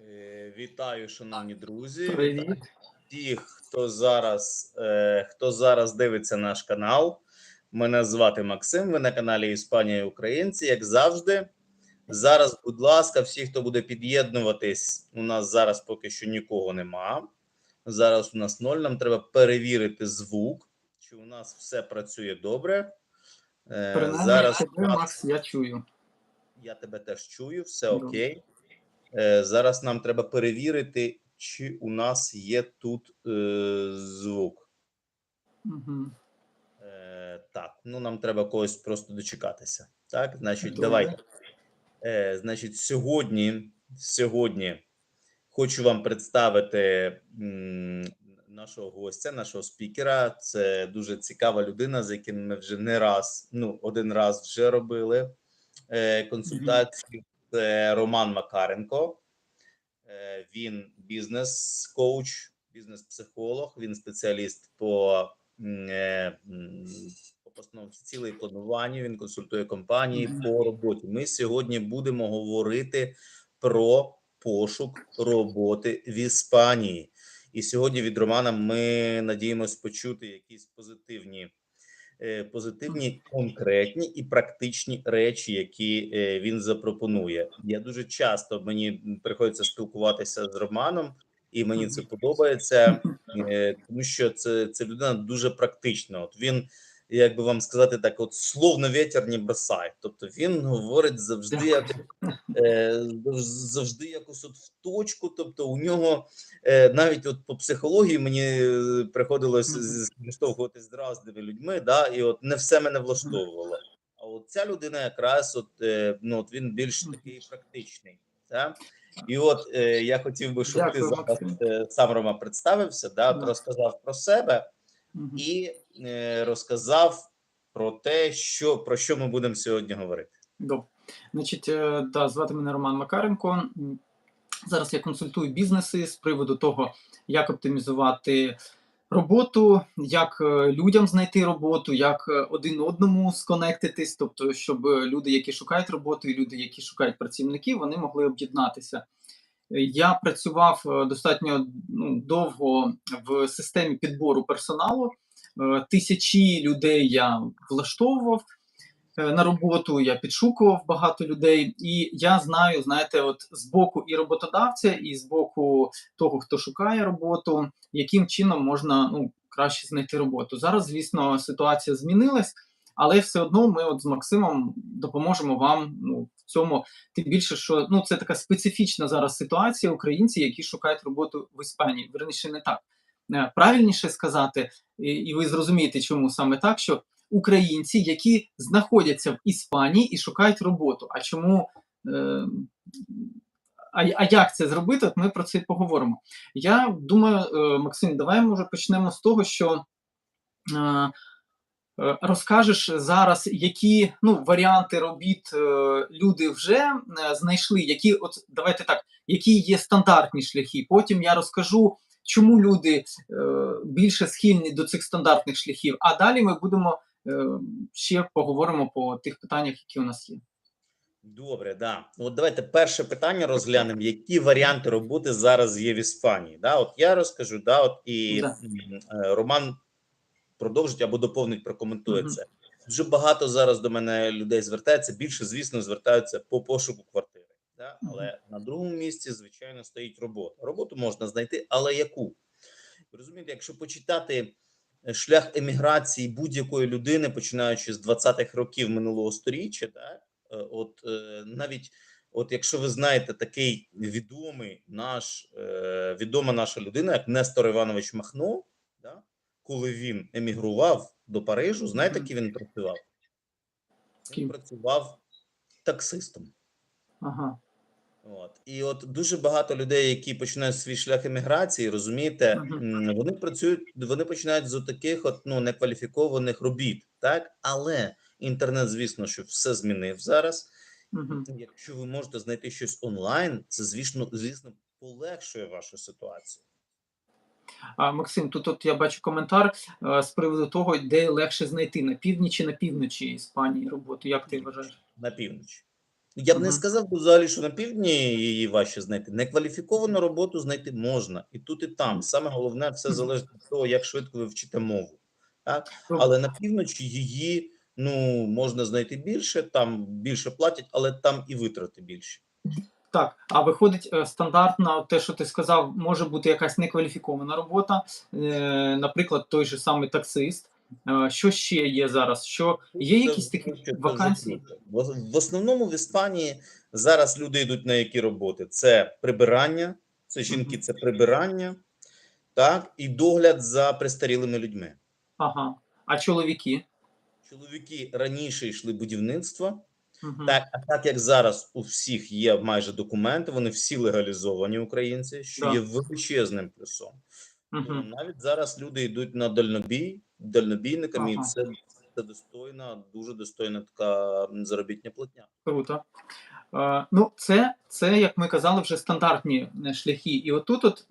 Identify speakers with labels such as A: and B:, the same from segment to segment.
A: Е, Вітаю, шановні друзі.
B: Привіт.
A: Всіх, хто зараз, е, хто зараз дивиться наш канал. Мене звати Максим. Ви на каналі Іспанія і Українці. Як завжди, зараз, будь ласка, всі, хто буде під'єднуватись, у нас зараз поки що нікого нема. Зараз у нас ноль. Нам треба перевірити звук, чи у нас все працює добре. Е,
B: Принаймні,
A: Зараз
B: тебе, Макс, я чую.
A: я тебе теж чую, все окей. Е, зараз нам треба перевірити, чи у нас є тут е, звук.
B: Угу.
A: Е, так, ну нам треба когось просто дочекатися. Так, значить,
B: Добре.
A: давайте. Е, значить, сьогодні, сьогодні хочу вам представити м, нашого гостя, нашого спікера. Це дуже цікава людина, з яким ми вже не раз, ну, один раз вже робили е, консультацію. Це Роман Макаренко. Е, Він бізнес-коуч, бізнес-психолог, він спеціаліст по, е, по постановці цілей плануванню. Він консультує компанії по роботі. Ми сьогодні будемо говорити про пошук роботи в Іспанії. І сьогодні від Романа ми надіємось почути якісь позитивні, позитивні, конкретні і практичні речі, які е, він запропонує. Я дуже часто мені приходиться спілкуватися з Романом, і мені це подобається, е, тому що це, це людина дуже практична. От він. Як би вам сказати, так от словно вітер не бросає. Тобто він говорить завжди як е, завжди якось от в точку. Тобто, у нього е, навіть от по психології мені е, приходилось
B: Мгм.
A: з- разними людьми, да, і от не все мене влаштовувало. А от ця людина якраз от, е, ну, от він більш такий практичний. Да? І от е, я хотів би, щоб
B: Дякую,
A: ти зараз е, сам Рома представився, Да. розказав про себе
B: Угу.
A: і е, розказав про те, що про що ми будемо сьогодні говорити.
B: Добре. Значить, е, да, звати мене Роман Макаренко. Зараз я консультую бізнеси з приводу того, як оптимізувати роботу, як е, людям знайти роботу, як е, один одному сконектитись, тобто, щоб е, люди, які шукають роботу, і люди, які шукають працівників, вони могли об'єднатися. Я працював е, достатньо ну, довго в системі підбору персоналу. Е, Тисячі людей я влаштовував е, на роботу, я підшукував багато людей, і я знаю, знаєте, от з боку і роботодавця, і з боку того, хто шукає роботу, яким чином можна ну, краще знайти роботу. Зараз, звісно, ситуація змінилась, але все одно ми от з Максимом допоможемо вам ну, в цьому. Тим більше, що ну, це така специфічна зараз ситуація українці, які шукають роботу в Іспанії. Верніше не так. Е, Правильніше сказати, і, ви зрозумієте, чому саме так, що українці, які знаходяться в Іспанії і шукають роботу. А чому? Е, а, а як це зробити? От ми про це поговоримо. Я думаю, е, Максим, давай може почнемо з того, що розкажеш зараз, які ну, варіанти робіт е, люди вже е, знайшли, які, от давайте так, які є стандартні шляхи. Потім я розкажу, чому люди е, більше схильні до цих стандартних шляхів. А далі ми будемо е, ще поговоримо по тих питаннях, які у нас є.
A: Добре, да. От давайте перше питання розглянемо. Які варіанти роботи зараз є в Іспанії? Да, от я розкажу, да, от і
B: Да.
A: е, Роман продовжить або доповнить, прокоментує
B: Мгм.
A: це. Дуже багато зараз до мене людей звертається. Більше, звісно, звертаються по пошуку квартири. Да? Але на другому місці, звичайно, стоїть робота. Роботу можна знайти, але яку? Ви Розумієте, якщо почитати е, шлях еміграції будь-якої людини, починаючи з 20-х років минулого сторіччя, да? е, от е, навіть от якщо ви знаєте такий відомий наш відома наша людина, як Нестор Іванович Махно? Коли він емігрував до Парижу, знаєте, ким він працював? Він працював таксистом.
B: Ага.
A: От і от дуже багато людей, які починають свій шлях еміграції, розумієте, м, вони працюють, вони починають з таких от ну некваліфікованих робіт, так але інтернет, звісно, що все змінив зараз.
B: Мгм.
A: Якщо ви можете знайти щось онлайн, це звісно, звісно, полегшує вашу ситуацію.
B: А, Максим, тут от я бачу коментар е, з приводу того, де легше знайти на півдні чи на півночі Іспанії роботу. Як ти вважаєш?
A: На півночі. Я б не сказав взагалі, що на півдні її важче знайти. Некваліфіковану роботу знайти можна і тут, і там. Саме головне, все залежить від того, як швидко ви вчите мову. Так? Але на півночі її ну можна знайти більше, там більше платять, але там і витрати більші.
B: Так, а виходить е, стандартно, те, що ти сказав, може бути якась некваліфікована робота, е, наприклад, той же самий таксист. Е, Що ще є зараз? Що є якісь такі вакансії?
A: В основному в Іспанії зараз люди йдуть на які роботи? Це прибирання, це жінки, це прибирання, так, і догляд за престарілими людьми.
B: Ага. А чоловіки?
A: Чоловіки раніше йшли будівництво,
B: Мгм.
A: так, а так як зараз у всіх є майже документи, вони всі легалізовані українці, що
B: Так.
A: є величезним плюсом.
B: Мгм.
A: навіть зараз люди йдуть на дальнобій, дальнобійниками,
B: Ага.
A: і це, це достойна, дуже достойна така заробітня платня.
B: Круто. Е, ну, це, це, як ми казали, вже стандартні е, шляхи. І отут от,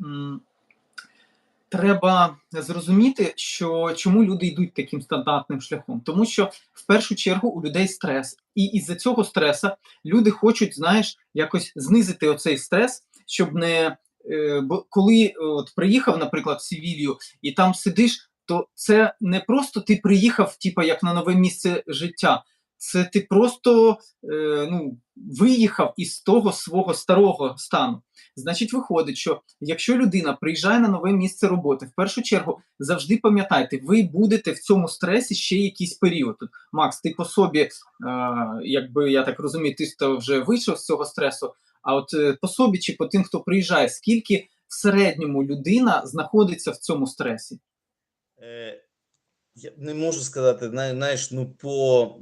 B: треба зрозуміти, що чому люди йдуть таким стандартним шляхом. Тому що в першу чергу у людей стрес. І із-за цього стреса люди хочуть, знаєш, якось знизити оцей стрес, щоб не. е, Бо коли е, от приїхав, наприклад, в Севілью, і там сидиш, то це не просто ти приїхав, типа як на нове місце життя. Це ти просто е, ну, виїхав із того свого старого стану. Значить, виходить, що якщо людина приїжджає на нове місце роботи, в першу чергу завжди пам'ятайте, ви будете в цьому стресі ще якийсь період. Тут, Макс, ти по собі, е, якби я так розумію, ти вже вийшов з цього стресу. А от е, по собі чи по тим, хто приїжджає, скільки в середньому людина знаходиться в цьому стресі?
A: Е, я не можу сказати, зна- знаєш, ну по,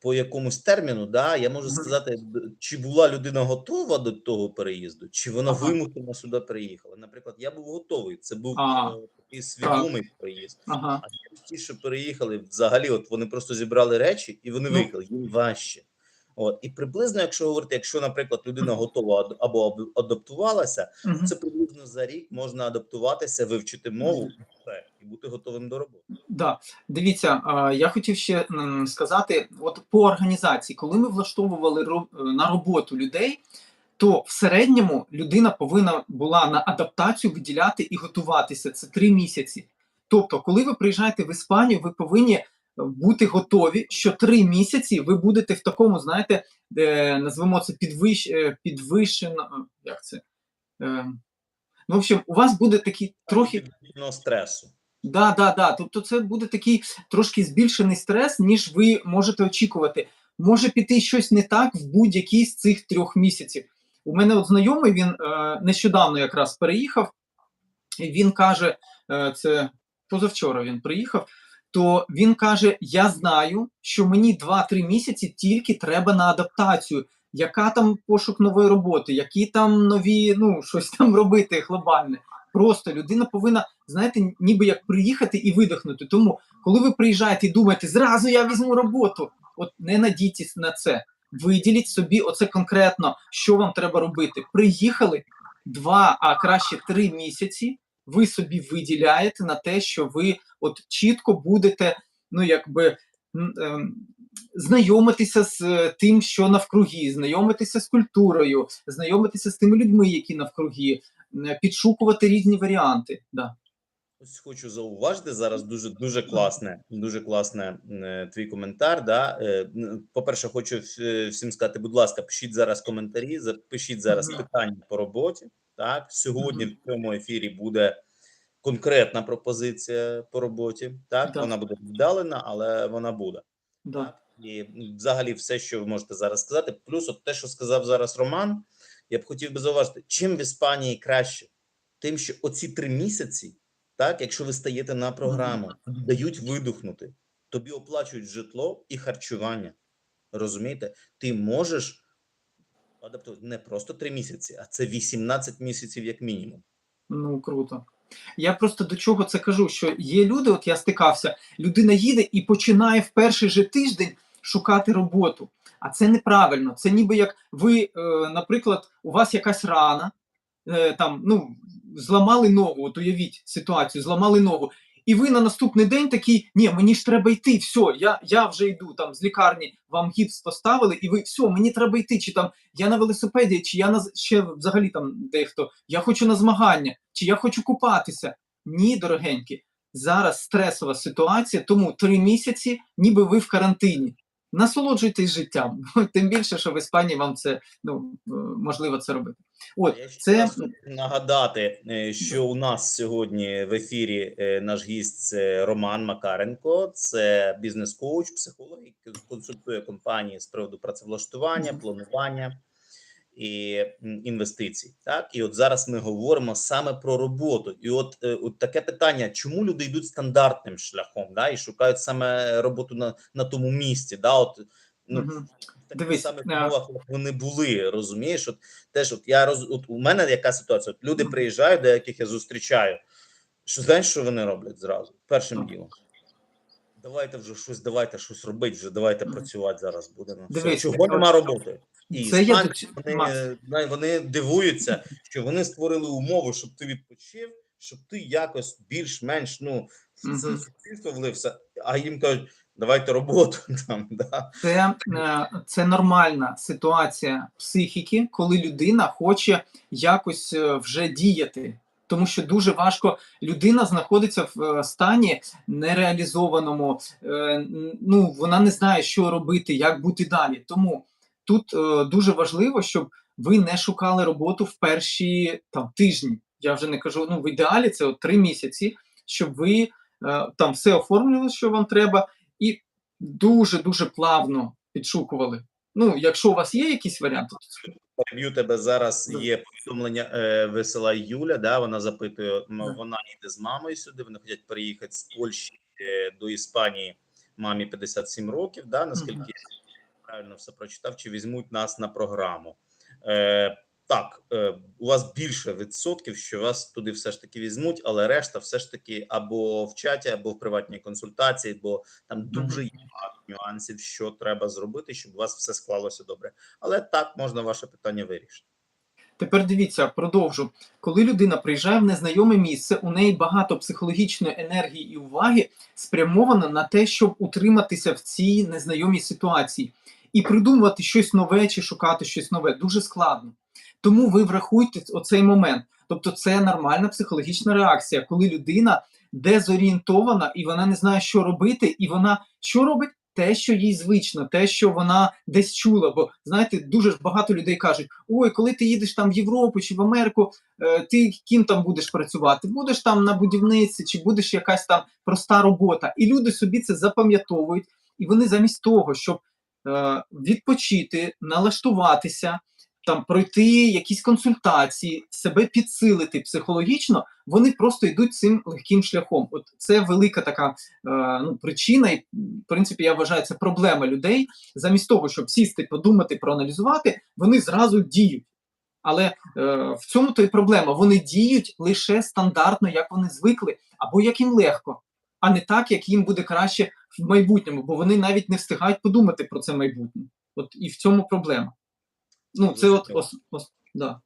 A: по якомусь терміну, да, я можу сказати, чи була людина готова до того переїзду, чи вона
B: Ага.
A: вимушено сюди приїхала. Наприклад, я був готовий, це був
B: А,
A: е, такий свідомий приїзд.
B: Ага.
A: А ті, що переїхали, взагалі, от вони просто зібрали речі і вони
B: Ну.
A: виїхали, їм важче. От, і приблизно, якщо говорити, якщо, наприклад, людина готова або аб- адаптувалася,
B: Мгм.
A: це приблизно за рік можна адаптуватися, вивчити мову і бути готовим до роботи.
B: Да, дивіться, я хотів ще сказати: от по організації, коли ми влаштовували на роботу людей, то в середньому людина повинна була на адаптацію виділяти і готуватися. Це три місяці. Тобто, коли ви приїжджаєте в Іспанію, ви повинні бути готові, що три місяці ви будете в такому, знаєте, де назвемо це підвищ, е, підвищено. е, Як це? Е, Ну, в общем, у вас буде такий трохи
A: стресу.
B: Да, да, да. Тобто це буде такий трошки збільшений стрес, ніж ви можете очікувати. Може піти щось не так в будь-який з цих трьох місяців. У мене от знайомий він е, нещодавно якраз переїхав, і він каже: е, це позавчора він приїхав. То він каже: Я знаю, що мені 2-3 місяці тільки треба на адаптацію. Яка там пошук нової роботи, які там нові, ну щось там робити глобальне. Просто людина повинна, знаєте, ніби як приїхати і видихнути. Тому, коли ви приїжджаєте і думаєте, зразу я візьму роботу, от не надійтесь на це. Виділіть собі оце конкретно, що вам треба робити. Приїхали два, а краще три місяці. Ви собі виділяєте на те, що ви от чітко будете, ну якби ем, знайомитися з е, тим, що навкруги, знайомитися з культурою, знайомитися з тими людьми, які навкруги, підшукувати різні варіанти. Да.
A: Ось хочу зауважити зараз дуже дуже класне, дуже класне е, твій коментар. Да? Е, По-перше, хочу всім сказати, будь ласка, пишіть зараз коментарі, запишіть зараз
B: Мгм.
A: питання по роботі. Так, сьогодні в цьому ефірі буде конкретна пропозиція по роботі. Так,
B: Так.
A: вона буде віддалена, але вона буде.
B: Да.
A: Так? І взагалі все, що ви можете зараз сказати. Плюс, от те, що сказав зараз Роман, я б хотів би зауважити, чим в Іспанії краще, тим, що оці три місяці, так, якщо ви стаєте на програму, дають видихнути, тобі оплачують житло і харчування. Розумієте, ти можеш адаптувати не просто три місяці, а це 18 місяців як мінімум.
B: Ну круто. Я просто до чого це кажу, що є люди, от я стикався, людина їде і починає в перший же тиждень шукати роботу. А це неправильно. Це ніби як ви, е, наприклад, у вас якась рана, е, там, ну, зламали ногу, от уявіть ситуацію, зламали ногу. І ви на наступний день такий, ні, мені ж треба йти, все, я, я вже йду там з лікарні, вам гіпс поставили, і ви все, мені треба йти, чи там я на велосипеді, чи я на ще взагалі там дехто, я хочу на змагання, чи я хочу купатися. Ні, дорогенькі, зараз стресова ситуація, тому три місяці, ніби ви в карантині. Насолоджуйтесь життям, тим більше, що в Іспанії вам це ну е, можливо це робити. От
A: Я
B: це
A: нагадати, е, що у нас сьогодні в ефірі е, наш гість це Роман Макаренко, це бізнес-коуч, психолог, який консультує компанії з приводу працевлаштування, планування і інвестицій. Так, і от зараз ми говоримо саме про роботу. І от, е, от таке питання: чому люди йдуть стандартним шляхом, да, і шукають саме роботу на, на тому місці? Да, от, ну.
B: Дивись,
A: самих умовах, як вони були, розумієш? От теж от я роз от у мене яка ситуація? От люди приїжджають, деяких я зустрічаю. Що знаєш, що вони роблять зразу? Першим ділом. Давайте вже щось, давайте щось робити, вже давайте працювати зараз будемо.
B: Дивись,
A: Чого нема роботи? І
B: Це я
A: вони, вони дивуються, що вони створили умови, щоб ти відпочив, щоб ти якось більш-менш ну це суспільство влився, а їм кажуть, давайте роботу там. Да.
B: Це, е, це нормальна ситуація психіки, коли людина хоче якось е, вже діяти. Тому що дуже важко людина знаходиться в е, стані нереалізованому, ну вона не знає, що робити, як бути далі. Тому тут дуже важливо, щоб ви не шукали роботу в перші там тижні. Я вже не кажу, ну в ідеалі це от три місяці, щоб ви там все оформлювали, що вам треба, і дуже дуже плавно підшукували. Ну, якщо у вас є якісь варіанти, то
A: Переб'ю тебе зараз. Є повідомлення. Е, висилає Юля. Да, вона запитує.
B: Да.
A: Вона йде з мамою сюди. Вони хочуть переїхати з Польщі е, до Іспанії. Мамі 57 років. Да, наскільки
B: Мгм.
A: я правильно все прочитав, чи візьмуть нас на програму? Е, так, е, у вас більше відсотків, що вас туди все ж таки візьмуть, але решта все ж таки або в чаті, або в приватній консультації, бо там дуже є багато нюансів, що треба зробити, щоб у вас все склалося добре. Але так можна ваше питання вирішити.
B: Тепер дивіться, продовжу. Коли людина приїжджає в незнайоме місце, у неї багато психологічної енергії і уваги спрямовано на те, щоб утриматися в цій незнайомій ситуації і придумувати щось нове чи шукати щось нове дуже складно. Тому ви врахуйте оцей момент. Тобто, це нормальна психологічна реакція, коли людина дезорієнтована і вона не знає, що робити, і вона що робить? Те, що їй звично, те, що вона десь чула. Бо знаєте, дуже ж багато людей кажуть: ой, коли ти їдеш там в Європу чи в Америку, е, ти ким там будеш працювати? Будеш там на будівниці, чи будеш якась там проста робота. І люди собі це запам'ятовують, і вони замість того, щоб е, відпочити, налаштуватися, там пройти якісь консультації, себе підсилити психологічно, вони просто йдуть цим легким шляхом. От це велика така е, ну, причина, і в принципі, я вважаю, це проблема людей. Замість того, щоб сісти, подумати, проаналізувати, вони зразу діють. Але е, в цьому то й проблема. Вони діють лише стандартно, як вони звикли, або як їм легко, а не так, як їм буде краще в майбутньому, бо вони навіть не встигають подумати про це майбутнє. От і в цьому проблема. Ну, це от ос, ос, да.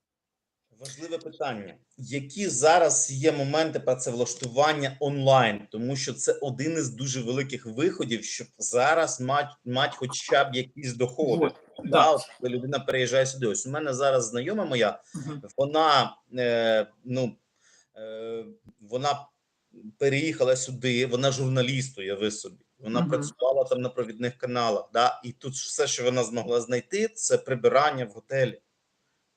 A: Важливе питання: які зараз є моменти працевлаштування онлайн, тому що це один із дуже великих виходів, щоб зараз мати мать хоча б якісь доходи.
B: Вот,
A: Да,
B: да.
A: от коли людина переїжджає сюди. Ось у мене зараз знайома моя,
B: Мгм.
A: вона е, ну е, вона переїхала сюди. Вона журналіст, уяви собі. Вона
B: Мгм.
A: працювала там на провідних каналах. Да? І тут все, що вона змогла знайти, це прибирання в готелі.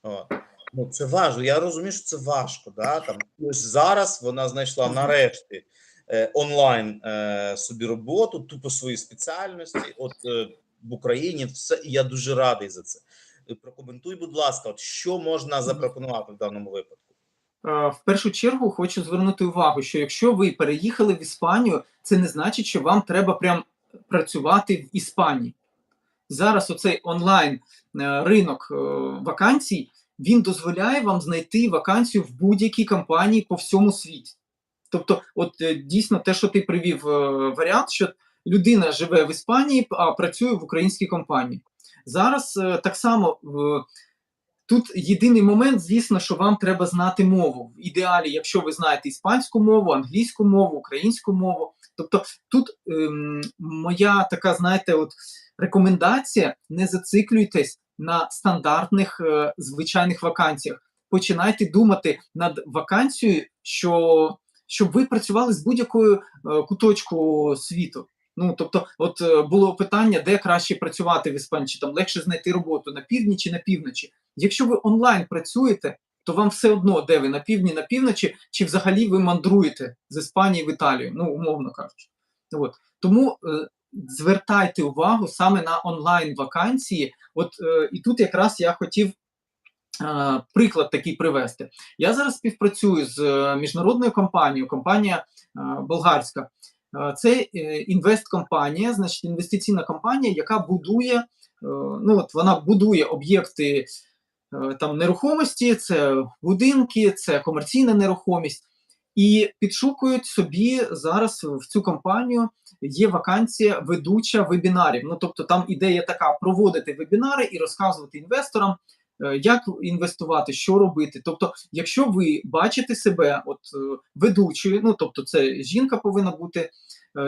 A: О. Ну, це важко. Я розумію, що це важко. Да? Там, ось зараз вона знайшла нарешті е, онлайн е, собі роботу, тупо свої спеціальності. От е, в Україні все, і я дуже радий за це. Прокоментуй, будь ласка, от що можна запропонувати в даному випадку?
B: Е, В першу чергу хочу звернути увагу, що якщо ви переїхали в Іспанію, це не значить, що вам треба прям працювати в Іспанії. Зараз оцей онлайн е, ринок е, вакансій він дозволяє вам знайти вакансію в будь-якій компанії по всьому світі. Тобто, от дійсно те, що ти привів варіант, що людина живе в Іспанії, а працює в українській компанії. Зараз так само тут єдиний момент, звісно, що вам треба знати мову. В ідеалі, якщо ви знаєте іспанську мову, англійську мову, українську мову. Тобто тут ем, моя така, знаєте, от рекомендація: не зациклюйтесь на стандартних е, звичайних вакансіях. Починайте думати над вакансією, що щоб ви працювали з будь-якою е, куточку світу. Ну тобто, от е, було питання, де краще працювати в Іспанії, чи там легше знайти роботу на півдні чи на півночі. Якщо ви онлайн працюєте, то вам все одно, де ви на півдні, на півночі, чи взагалі ви мандруєте з Іспанії в Італію, ну умовно кажучи. От тому е, звертайте увагу саме на онлайн вакансії. От е, і тут якраз я хотів. е, Приклад такий привести. Я зараз співпрацюю з е, міжнародною компанією, компанія болгарська. Е, Це е, інвесткомпанія, значить інвестиційна компанія, яка будує, е, ну от вона будує об'єкти там нерухомості, це будинки, це комерційна нерухомість, і підшукують собі зараз в цю компанію є вакансія ведуча вебінарів. Ну тобто там ідея така: проводити вебінари і розказувати інвесторам. Е, Як інвестувати, що робити? Тобто, якщо ви бачите себе, от е, ведучою, ну тобто, це жінка повинна бути, е,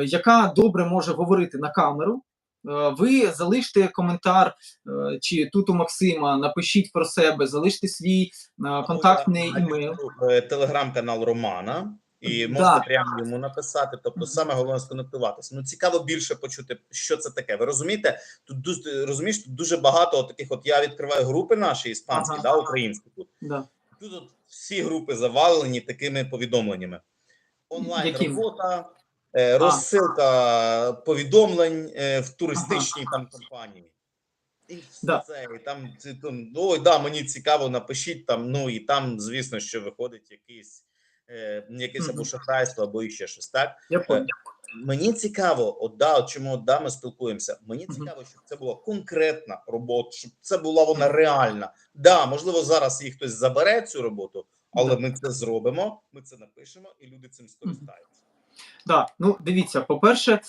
B: яка добре може говорити на камеру. Ви залиште коментар, чи тут у Максима напишіть про себе, залиште свій е, контактний імейл.
A: Е, Телеграм-канал Романа. І
B: Да.
A: можете прямо йому написати. Тобто, саме головне сконектуватися. Ну цікаво більше почути, що це таке. Ви розумієте? Тут розумієш, тут дуже багато от таких. От я відкриваю групи наші іспанські,
B: Ага.
A: да, українські. Тут
B: Да.
A: тут от всі групи завалені такими повідомленнями. Онлайн
B: Якими?
A: робота, е, розсилка повідомлень е, в туристичній там компанії. І все
B: Да.
A: це, і там, там, ой, да, мені цікаво, напишіть там. Ну і там, звісно, що виходить якийсь, якесь або шахрайство, або іще щось. Так
B: Я
A: мені цікаво, от да, от чому от, да, ми спілкуємося. Мені цікаво, щоб це була конкретна робота, щоб це була вона реальна. Да, можливо, зараз їй хтось забере цю роботу, але ми це зробимо, ми це напишемо, і люди цим скористаються.
B: Да, ну дивіться, по-перше, е,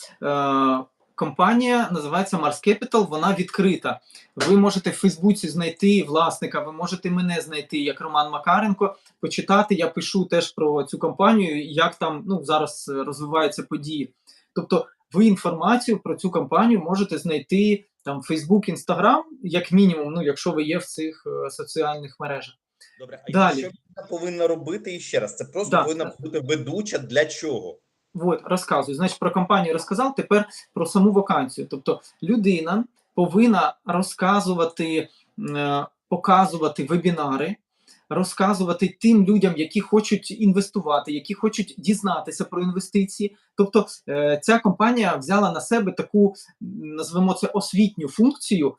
B: компанія називається Mars Capital, вона відкрита. Ви можете в Фейсбуці знайти власника, ви можете мене знайти як Роман Макаренко, почитати. Я пишу теж про цю компанію, як там ну, зараз розвиваються події. Тобто, ви інформацію про цю компанію можете знайти там Facebook, Instagram, як мінімум, ну, якщо ви є в цих е, соціальних мережах.
A: Добре, а
B: Далі.
A: що вона повинна робити і ще раз? Це просто
B: Да.
A: повинна бути ведуча для чого?
B: Вот, розказую. Значить, про компанію розказав, тепер про саму вакансію. Тобто людина повинна розказувати, е, показувати вебінари, розказувати тим людям, які хочуть інвестувати, які хочуть дізнатися про інвестиції. Тобто, е, ця компанія взяла на себе таку, назвемо це освітню функцію.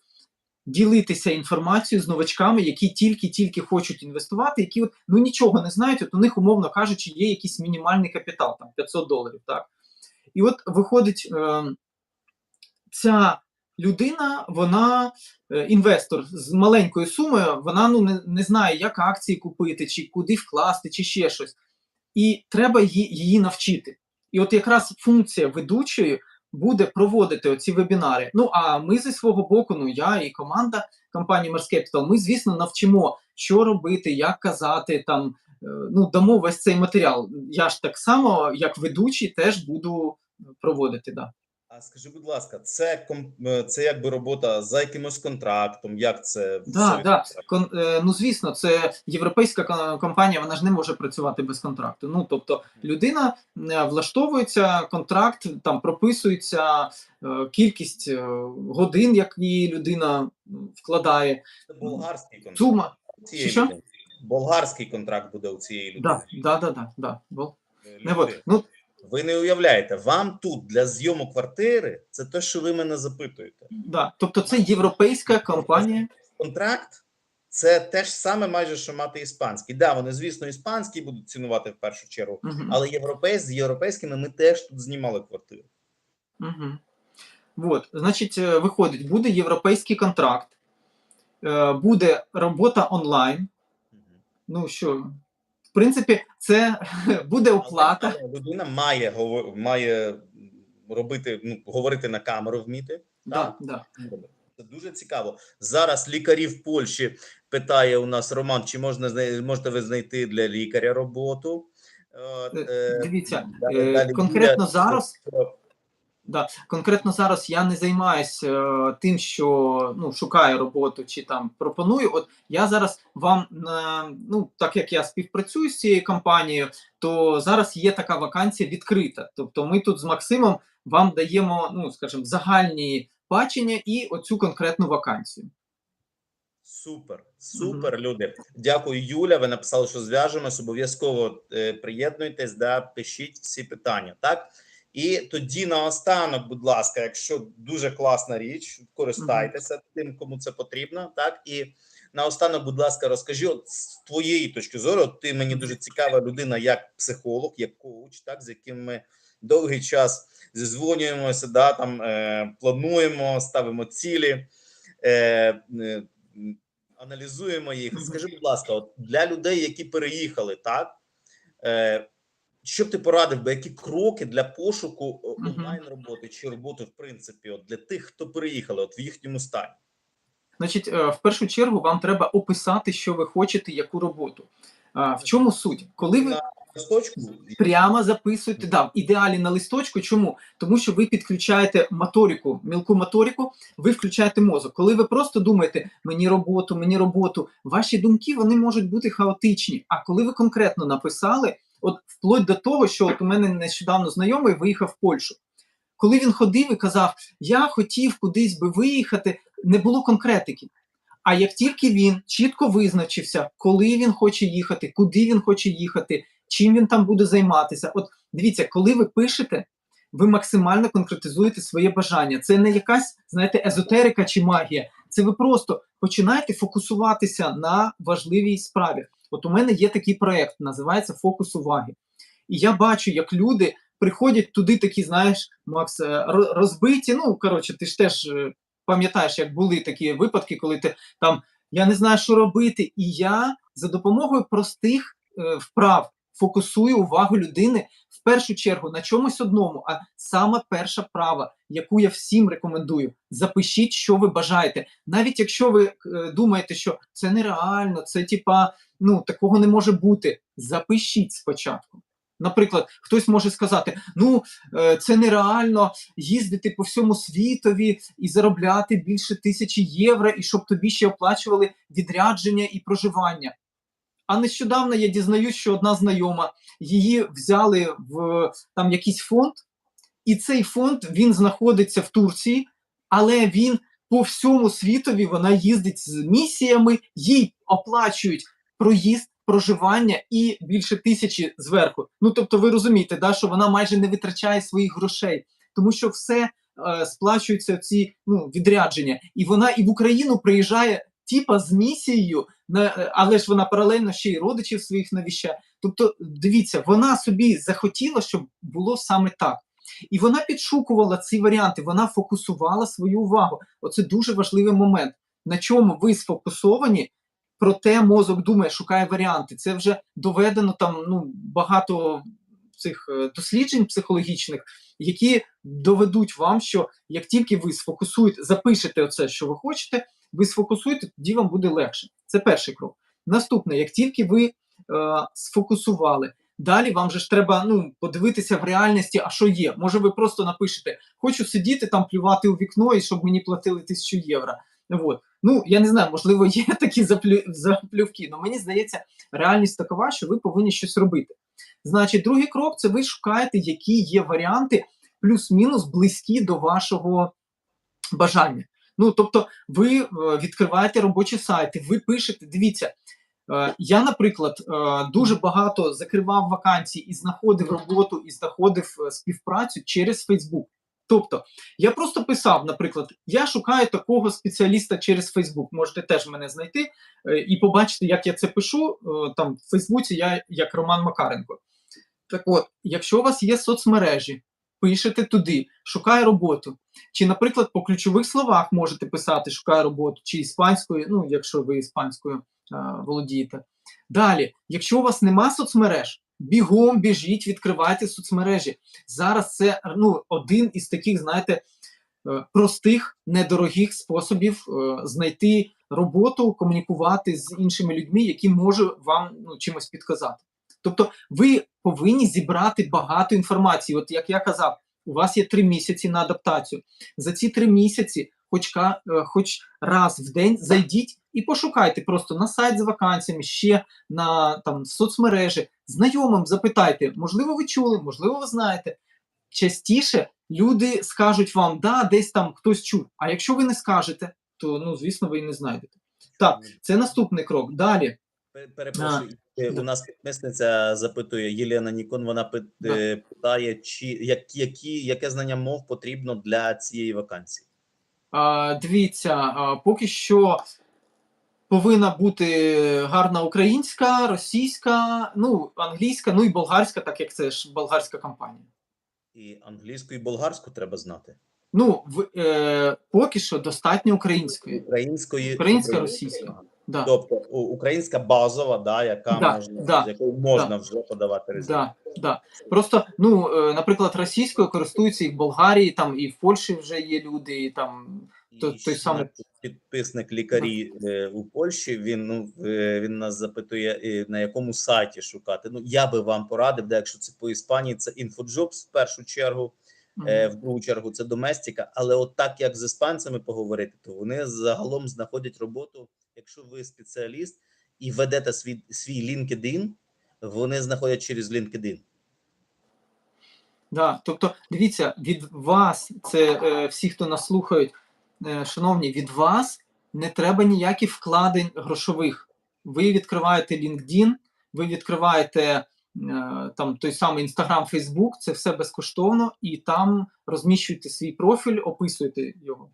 B: Ділитися інформацією з новачками, які тільки-тільки хочуть інвестувати, які от, ну нічого не знають, от у них, умовно кажучи, є якийсь мінімальний капітал, там 500 доларів. Так? І от виходить, е, ця людина, вона е, інвестор з маленькою сумою, вона ну, не, не знає, як акції купити, чи куди вкласти, чи ще щось. І треба її, її навчити. І от якраз функція ведучої буде проводити оці вебінари. Ну а ми зі свого боку, ну я і команда компанії Mars Capital, ми, звісно, навчимо, що робити, як казати там. е, Ну, дамо весь цей матеріал. Я ж так само, як ведучий, теж буду проводити. Да.
A: А скажи, будь ласка, це е, це якби робота за якимось контрактом? Як це
B: Да, да. Кон, е, ну звісно, це європейська компанія, вона ж не може працювати без контракту. Ну тобто людина е, влаштовується, контракт там прописується кількість годин, які людина вкладає.
A: Це болгарський контракт.
B: Сума. Що?
A: Болгарський контракт буде у цієї людини.
B: Да, да, да, да, да. Бо- Не, от, ну,
A: Ви не уявляєте, вам тут для зйому квартири це те, що ви мене запитуєте.
B: да. Тобто це європейська компанія.
A: Контракт це те ж саме, майже що мати іспанський. Да, вони, звісно, іспанський будуть цінувати в першу чергу,
B: Мгм.
A: але європейсь з європейськими ми теж тут знімали квартиру.
B: Угу. Вот, значить, е, виходить, буде європейський контракт, е, буде робота онлайн.
A: Мгм.
B: Ну що, принципі, це буде оплата.
A: Але людина має має робити, ну говорити на камеру вміти.
B: Да, да.
A: Це дуже цікаво. Зараз лікарі в Польщі питає у нас Роман, чи можна можете ви знайти для лікаря роботу? От,
B: Е,
A: е,
B: Дивіться,
A: далі-
B: е,
A: далі
B: конкретно зараз Да, конкретно зараз я не займаюся е, тим, що ну шукаю роботу чи там пропоную. От я зараз вам е, ну так як я співпрацюю з цією компанією, то зараз є така вакансія відкрита. Тобто, ми тут з Максимом вам даємо, ну скажімо, загальні бачення і оцю конкретну вакансію.
A: Супер, супер, люди. Дякую, Юля. Ви написали, що зв'яжемось. Обов'язково е, приєднуйтесь, да, пишіть всі питання. Так і тоді наостанок, будь ласка, якщо дуже класна річ, користайтеся тим, кому це потрібно. Так і наостанок, будь ласка, розкажи от з твоєї точки зору. от Ти мені дуже цікава людина, як психолог, як коуч, так з яким ми довгий час зізвонюємося, да там е, плануємо, ставимо цілі. Е, е, Аналізуємо їх. Скажи, будь ласка, от для людей, які переїхали, так е, що б ти порадив би, які кроки для пошуку онлайн роботи чи роботи, в принципі, от для тих, хто переїхали, от в їхньому стані?
B: Значить, е, в першу чергу вам треба описати, що ви хочете, яку роботу. В чому суть? Коли ви
A: листочку
B: прямо записуєте, да, в ідеалі на листочку. Чому? Тому що ви підключаєте моторику, мілку моторику, ви включаєте мозок. Коли ви просто думаєте мені роботу, мені роботу, ваші думки вони можуть бути хаотичні. А коли ви конкретно написали, от вплоть до того, що от у мене нещодавно знайомий виїхав в Польщу. Коли він ходив і казав, я хотів кудись би виїхати, не було конкретики. А як тільки він чітко визначився, коли він хоче їхати, куди він хоче їхати, чим він там буде займатися. От дивіться, коли ви пишете, ви максимально конкретизуєте своє бажання. Це не якась, знаєте, езотерика чи магія. Це ви просто починаєте фокусуватися на важливій справі. От у мене є такий проект, називається Фокус уваги. І я бачу, як люди приходять туди, такі, знаєш, Макс, е, розбиті. Ну, коротше, ти ж теж е, пам'ятаєш, як були такі випадки, коли ти там я не знаю, що робити. І я за допомогою простих е, вправ фокусую увагу людини першу чергу на чомусь одному. А саме перша права, яку я всім рекомендую, запишіть, що ви бажаєте. Навіть якщо ви е, думаєте, що це нереально, це типа ну такого не може бути. Запишіть спочатку. Наприклад, хтось може сказати: ну е, це нереально їздити по всьому світові і заробляти більше тисячі євро, і щоб тобі ще оплачували відрядження і проживання. А нещодавно я дізнаюсь, що одна знайома її взяли в там якийсь фонд, і цей фонд він знаходиться в Турції, але він по всьому світові вона їздить з місіями, їй оплачують проїзд, проживання і більше тисячі зверху. Ну тобто, ви розумієте, да, що вона майже не витрачає своїх грошей, тому що все е, сплачуються ці ну, відрядження, і вона і в Україну приїжджає. Типа з місією, але ж вона паралельно ще й родичів своїх навіщає. Тобто, дивіться, вона собі захотіла, щоб було саме так. І вона підшукувала ці варіанти, вона фокусувала свою увагу. Оце дуже важливий момент. На чому ви сфокусовані, проте мозок думає, шукає варіанти. Це вже доведено там ну, багато цих е, досліджень психологічних, які доведуть вам, що як тільки ви сфокусуєте, запишете оце, що ви хочете, ви сфокусуєте, тоді вам буде легше. Це перший крок. Наступне, як тільки ви е, сфокусували, далі вам же ж треба ну, подивитися в реальності, а що є. Може, ви просто напишете: хочу сидіти там, плювати у вікно і щоб мені платили тисячу євро. От. Ну, я не знаю, можливо, є такі заплю... заплювки, але мені здається, реальність такова, що ви повинні щось робити. Значить, другий крок це ви шукаєте, які є варіанти плюс-мінус близькі до вашого бажання. Ну, тобто, ви е, відкриваєте робочі сайти, ви пишете, дивіться. е, Я, наприклад, е, дуже багато закривав вакансій і знаходив роботу, і знаходив співпрацю через Facebook. Тобто, я просто писав, наприклад, я шукаю такого спеціаліста через Facebook. Можете теж мене знайти і побачити, як я це пишу. Там в Фейсбуці я як Роман Макаренко. Так от, якщо у вас є соцмережі, пишете туди, шукаю роботу. Чи, наприклад, по ключових словах можете писати шукаю роботу, чи іспанською, ну, якщо ви іспанською е, володієте. Далі, якщо у вас нема соцмереж, бігом біжіть, відкривайте соцмережі. Зараз це ну, один із таких, знаєте, е, простих, недорогих способів е, знайти роботу, комунікувати з іншими людьми, які можуть вам ну, чимось підказати. Тобто, ви повинні зібрати багато інформації. От як я казав, у вас є три місяці на адаптацію. За ці три місяці, хоч, е, хоч раз в день, зайдіть і пошукайте просто на сайт з вакансіями, ще на там соцмережі, знайомим запитайте, можливо, ви чули, можливо, ви знаєте. Частіше люди скажуть вам, да, десь там хтось чув. А якщо ви не скажете, то ну звісно, ви і не знайдете. Так, це наступний крок. Далі.
A: Перепрошую. У нас підписниця запитує Єлена Нікон. Вона е, питає, чи як, які, яке знання мов потрібно для цієї вакансії.
B: А, дивіться, а, поки що повинна бути гарна українська, російська, ну, англійська, ну і болгарська, так як це ж болгарська компанія.
A: І англійську, і болгарську треба знати.
B: Ну, в, е, поки що достатньо української.
A: Української
B: Українська, російська. Да.
A: Тобто українська базова, да, яка
B: Да,
A: можна,
B: да,
A: з якою можна вже подавати резюме.
B: Да, да. Просто, ну, е, наприклад, російською користуються і в Болгарії, там і в Польщі вже є люди, і там
A: І
B: То- той самий-
A: підписник лікарі е, у Польщі. Він ну е, він нас запитує, на якому сайті шукати. Ну я би вам порадив, де якщо це по Іспанії, це InfoJobs в першу чергу. Е, в другу чергу це доместика. Але от так як з іспанцями поговорити, то вони загалом знаходять роботу. Якщо ви спеціаліст і ведете свій свій LinkedIn, вони знаходять через LinkedIn.
B: Да, тобто, дивіться, від вас, це е, всі, хто нас слухають, е, шановні, від вас не треба ніяких вкладень грошових. Ви відкриваєте LinkedIn, ви відкриваєте там той самий Instagram, Facebook, це все безкоштовно, і там розміщуєте свій профіль, описуєте його.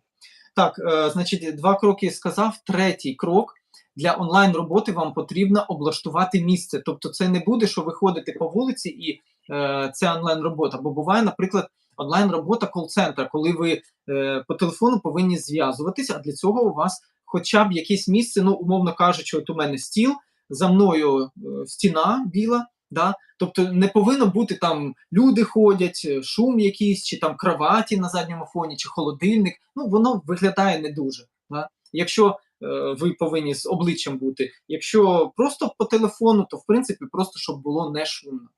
B: Так, е, значить, два кроки сказав. Третій крок для онлайн роботи вам потрібно облаштувати місце. Тобто, це не буде, що ви ходите по вулиці і е, це онлайн робота. Бо буває, наприклад, онлайн робота кол-центра, коли ви е, по телефону повинні зв'язуватися, а для цього у вас хоча б якесь місце, ну, умовно кажучи, от у мене стіл, за мною е, стіна біла. Да? Тобто не повинно бути там люди ходять, е, шум якийсь, чи там кроваті на задньому фоні, чи холодильник. Ну воно виглядає не дуже. Да? Якщо е, ви повинні з обличчям бути, якщо просто по телефону, то в принципі просто щоб було не шумно.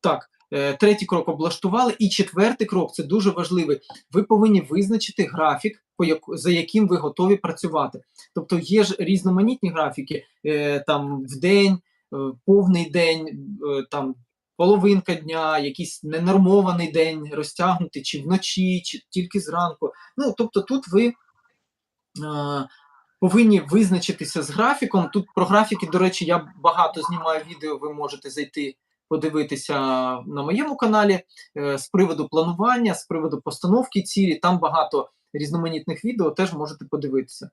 B: Так, е, третій крок облаштували, і четвертий крок це дуже важливий. Ви повинні визначити графік, по яку, за яким ви готові працювати. Тобто є ж різноманітні графіки, е, там в день, повний день, е, там половинка дня, якийсь ненормований день розтягнутий, чи вночі, чи тільки зранку. Ну, тобто тут ви е, повинні визначитися з графіком. Тут про графіки, до речі, я багато знімаю відео, ви можете зайти подивитися на моєму каналі е, з приводу планування, з приводу постановки цілі. Там багато різноманітних відео теж можете подивитися.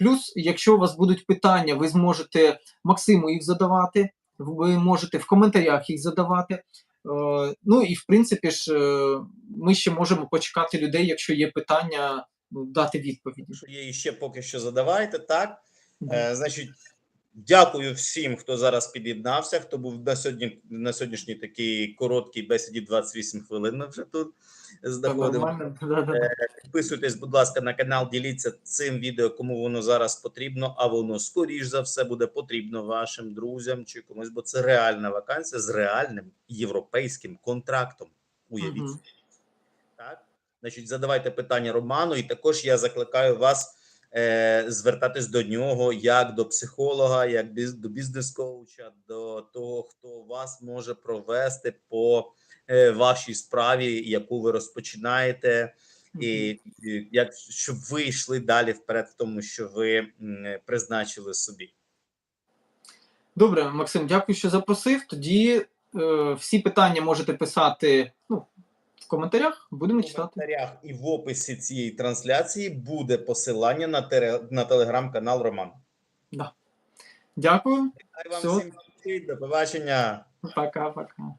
B: Плюс, якщо у вас будуть питання, ви зможете Максиму їх задавати, ви можете в коментарях їх задавати. Е, Ну і в принципі ж е, ми ще можемо почекати людей, якщо є питання, ну, дати відповіді.
A: Є ще поки що задавайте, так. Е, значить, дякую всім, хто зараз під'єднався, хто був на сьогодні на сьогоднішній такій короткій бесіді 28 хвилин. Ми вже тут знаходимо. Підписуйтесь, будь ласка, на канал, діліться цим відео, кому воно зараз потрібно, а воно скоріш за все буде потрібно вашим друзям чи комусь, бо це реальна вакансія з реальним європейським контрактом. Уявіть. Собі. Так, значить, задавайте питання Роману, і також я закликаю вас е, звертатись до нього як до психолога, як біз, до бізнес-коуча, до того, хто вас може провести по е, вашій справі, яку ви розпочинаєте, і, і як щоб ви йшли далі вперед в тому, що ви призначили собі.
B: Добре, Максим, дякую, що запросив. Тоді е, всі питання можете писати ну, в коментарях, будемо
A: В коментарях і в описі цієї трансляції буде посилання на, тере- на телеграм-канал Роман.
B: Дякую,
A: Хай вам всім до побачення.
B: пока-пока.